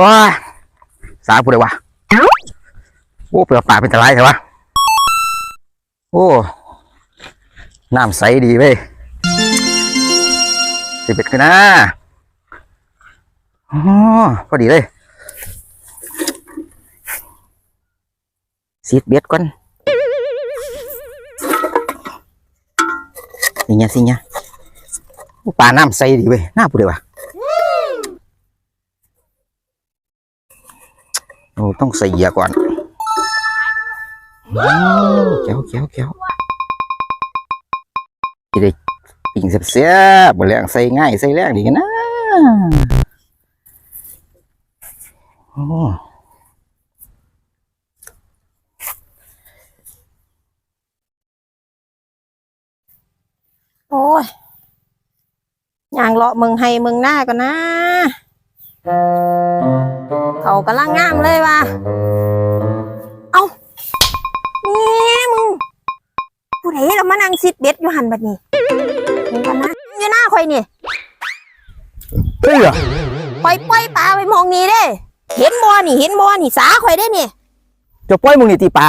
ว้าสาพูดเลยวะโอ้เปลือกปากเป็นตะไลใช่ปะโอ้น้ำใสดีเว้ยสิเป็ดขึ้นนะอ๋อพอดีเลยซีดเบ็ดก่อนสิเงี้ยสิเงี้ยโอ้ปลาน้ำใสดีเว้ยน่าพูดเลยวะ โอ้ต้องใส่เหยื่อก่อนอ้าวแก้วแก้วก้วจะได้ปิ่งเสียบๆบแรงใส่ง่ายใส่แรงดีกันนะโอ้โอ้ยอย่างเลาะเมืองไฮเมืองหน้าก่อนนะ เขากำลังงามเลยว่ะเอานี่มึงผู้ใดเรามานั่งซิดเบ็ดอยู่หันแบบนี้มึงกันนะอยู่หน้าข่อยนี่เฮ้ยปล่อยปล่อยปลาไปมองนี่เด้ เห็นบ่นี่เห็นบ่นี่สาข่อยได้นี่จะปล่อยมึงนี่ตีปลา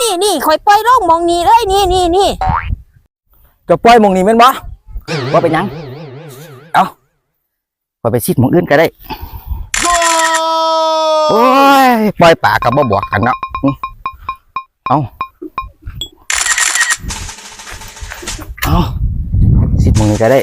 นี่นี่ข่อยปล่อยลงมองนี่เลยนี่นี่นี่จะปล่อยมึงนี่แม่นบ่ว่าเป็นหยัง เอาปล่อยไปซิดหมองอื่นก็ได้โอ้ยปล่อยปลากับบ่บอกกันเนาะอืมเอาเอาซิดหมองนี่ก็ได้